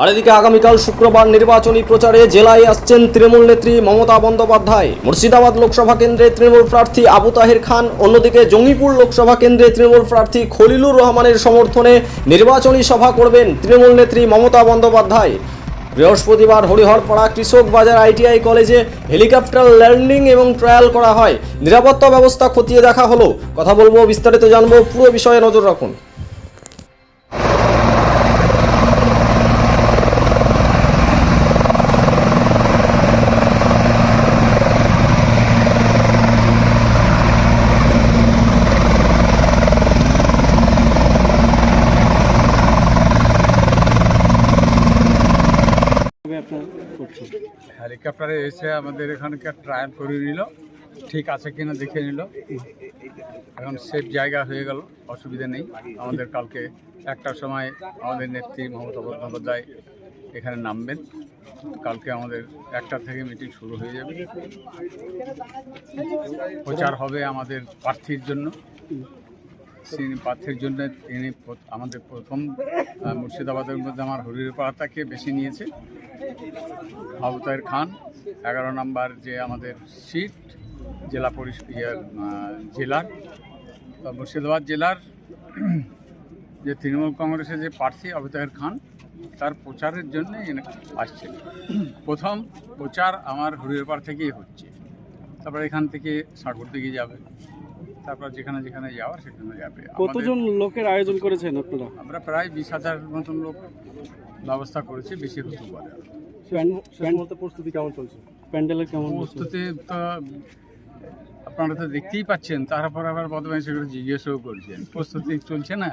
আর এদিকে আগামীকাল শুক্রবার নির্বাচনী প্রচারে জেলায় আসছেন তৃণমূল নেত্রী মমতা বন্দ্যোপাধ্যায়। মুর্শিদাবাদ লোকসভা কেন্দ্রে তৃণমূল প্রার্থী আবু তাহের খান, অন্যদিকে জঙ্গিপুর লোকসভা কেন্দ্রে তৃণমূল প্রার্থী খলিলুর রহমানের সমর্থনে নির্বাচনী সভা করবেন তৃণমূল নেত্রী মমতা বন্দ্যোপাধ্যায়। বৃহস্পতিবার হরিহরপাড়া কৃষক বাজার আইটিআই কলেজে হেলিকপ্টার ল্যান্ডিং এবং ট্রায়াল করা হয়। নিরাপত্তা ব্যবস্থা খতিয়ে দেখা হলো। কথা বলব, বিস্তারিত জানব, পুরো বিষয়ে নজর রাখুন। কীভাবে আপনার করছেন? হেলিকপ্টারে এসে আমাদের এখানকার ট্রায়াল করে নিল। ঠিক আছে কিনা দেখে নিল। এখন সেফ জায়গা হয়ে গেল, অসুবিধা নেই। আমাদের কালকে একটার সময় আমাদের নেত্রী মমতা বন্দ্যোপাধ্যায় এখানে নামবেন। কালকে আমাদের একটা থেকে মিটিং শুরু হয়ে যাবে। প্রচার হবে আমাদের প্রার্থীর জন্য। তিনি প্রার্থীর জন্য তিনি আমাদের প্রথম মুর্শিদাবাদের মধ্যে আমার হরিপাড়াটাকে বেছে নিয়েছে। আবুতাহের খান এগারো নম্বর যে আমাদের সিট জেলা পরিষদ ইয়ে, জেলার মুর্শিদাবাদ জেলার যে তৃণমূল কংগ্রেসের যে প্রার্থী আবুতাহের খান তার প্রচারের জন্য আসছে প্রথম প্রচার আমার হরিপাড় থেকেই হচ্ছে। তারপর এখান থেকে সাগর দিকে যাবে। তারপর যেখানে যেখানে যাওয়ার সেখানে যাবে। কতজন লোকের আয়োজন করেছেন আপনারা? আমরা প্রায় বিশ হাজার মতন লোক ব্যবস্থা করেছি বেশি হতে পারে প্রস্তুতি কেমন চলছে? প্যান্ডেলের কেমন প্রস্তুতি তো আপনারা তো দেখতেই পাচ্ছেন তারপর আবার বদমাইশি করে জিজ্ঞেসও করছেন। প্রস্তুতি চলছে না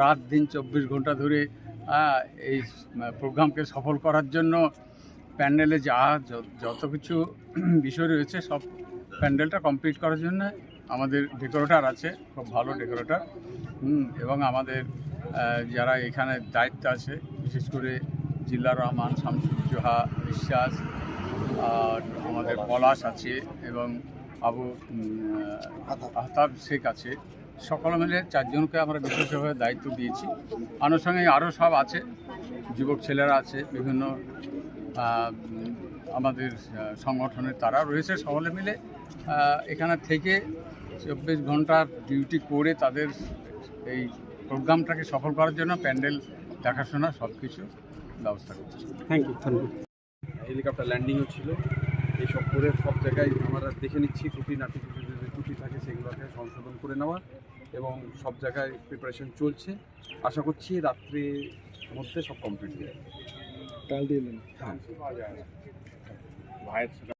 রাত দিন চব্বিশ ঘণ্টা ধরে এই প্রোগ্রামকে সফল করার জন্য প্যান্ডেলে যা যত কিছু বিষয় রয়েছে সব প্যান্ডেলটা কমপ্লিট করার জন্য আমাদের ডেকোরেটর আছে, খুব ভালো ডেকোরেটর এবং আমাদের যারা এখানে দায়িত্ব আছে, বিশেষ করে জিল্লার রহমান শামসুজ্জোহা বিশ্বাস, আর আমাদের পলাশ আছে এবং আবু আহতাব শেখ আছে। সকলে মিলে চারজনকে আমরা বিশেষভাবে দায়িত্ব দিয়েছি। আনুষঙ্গিক আরও সব আছে, যুবক ছেলেরা আছে, বিভিন্ন আমাদের সংগঠনের তারা রয়েছে সকলে মিলে। এখানে থেকে চব্বিশ ঘণ্টার ডিউটি করে তাদের এই প্রোগ্রামটাকে সফল করার জন্য প্যান্ডেল দেখাশোনা সব কিছু ব্যবস্থা করছে। Thank you thank you helicopter ল্যান্ডিংও ছিল। এইসব করে সব জায়গায় আমরা দেখে নিচ্ছি ত্রুটি নাটি কিছু যদি ত্রুটি থাকে সেগুলোকে সংশোধন করে নেওয়া এবং সব জায়গায় প্রিপারেশন চলছে। আশা করছি রাত্রির মধ্যে সব কমপ্লিট হয়ে যাবে। কাল দিয়ে দিন হ্যাঁ